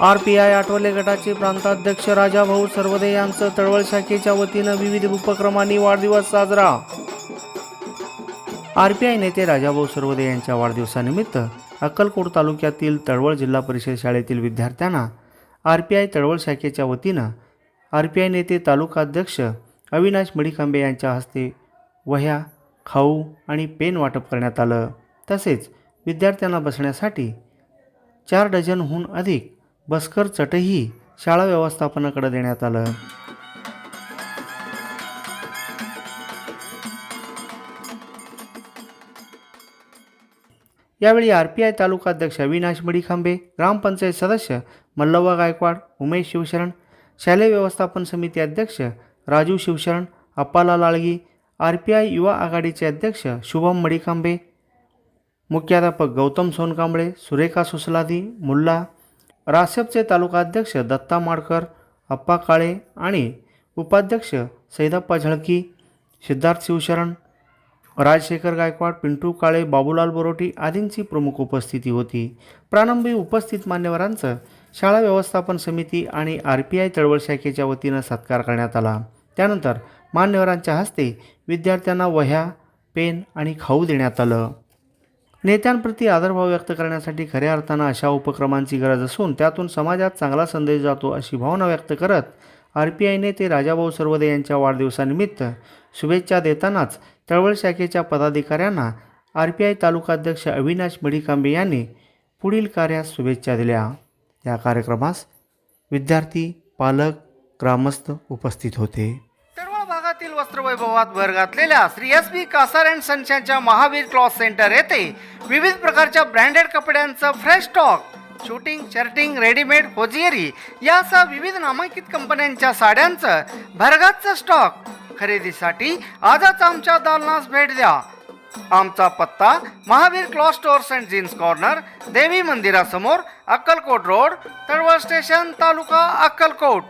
R P I Athawale गटाचे प्रांताध्यक्ष राजाभाऊ सर्वदे यांचं तळवळ शाखेच्या वतीनं विविध उपक्रमांनी वाढदिवस साजरा. आर पी आय नेते राजाभाऊ सर्वदे यांच्या वाढदिवसानिमित्त अक्कलकोट तालुक्यातील तळवळ जिल्हा परिषद शाळेतील विद्यार्थ्यांना आर पी आय तळवळ शाखेच्या वतीनं आर पी आय नेते तालुकाध्यक्ष अविनाश मडिकांबे यांच्या हस्ते वह्या खाऊ आणि पेन वाटप करण्यात आलं. तसेच विद्यार्थ्यांना बसण्यासाठी चार डझनहून अधिक बसकर चटही शाळा व्यवस्थापनाकडे देण्यात आलं. यावेळी आर पी आय तालुकाध्यक्ष अविनाश मडिखांबे ग्रामपंचायत सदस्य मल्लव्वा गायकवाड उमेश शिवशरण शालेय व्यवस्थापन समिती अध्यक्ष राजू शिवशरण अप्पाला लाळगी आर पी आय युवा आघाडीचे अध्यक्ष शुभम मडिकांबे मुख्याध्यापक गौतम सोनकांबळे सुरेखा सुसलादी मुल्ला रासपचे तालुकाध्यक्ष दत्ता माडकर अप्पा काळे आणि उपाध्यक्ष सैदप्पा झळकी सिद्धार्थ शिवशरण राजशेखर गायकवाड पिंटू काळे बाबूलाल बोरोटी आदींची प्रमुख उपस्थिती होती. प्रारंभी उपस्थित मान्यवरांचं शाळा व्यवस्थापन समिती आणि आर पी आय चळवळ शाखेच्या वतीनं सत्कार करण्यात आला. त्यानंतर मान्यवरांच्या हस्ते विद्यार्थ्यांना वह्या पेन आणि खाऊ देण्यात आलं. नेत्यांप्रती आदरभाव व्यक्त करण्यासाठी खऱ्या अर्थानं अशा उपक्रमांची गरज असून त्यातून समाजात चांगला संदेश जातो अशी भावना व्यक्त करत आर पी आयने ते राजाभाऊ सर्वदे यांच्या वाढदिवसानिमित्त शुभेच्छा देतानाच चळवळ शाखेच्या पदाधिकाऱ्यांना आर पी आय तालुकाध्यक्ष अविनाश मडिकांबे यांनी पुढील कार्यास शुभेच्छा दिल्या. या कार्यक्रमास विद्यार्थी पालक ग्रामस्थ उपस्थित होते. तळवळ वस्त्रवैभवात भर घातलेल्या Shri S B Kasar and सनशांच्या Mahavir cloth centre येथे विविध प्रकारच्या ब्रँडेड कपड्यांचं fresh stock suiting shirting readymade hosiery यासह विविध नामांकित कंपन्यांच्या साड्यांचं भरगाचं स्टॉक. खरेदीसाठी आजच आमच्या दालनास भेट द्या. आमचा पत्ता Mahavir cloth stores and jeans corner देवी मंदिरासमोर अक्कलकोट रोड तळवळ स्टेशन तालुका अक्कलकोट.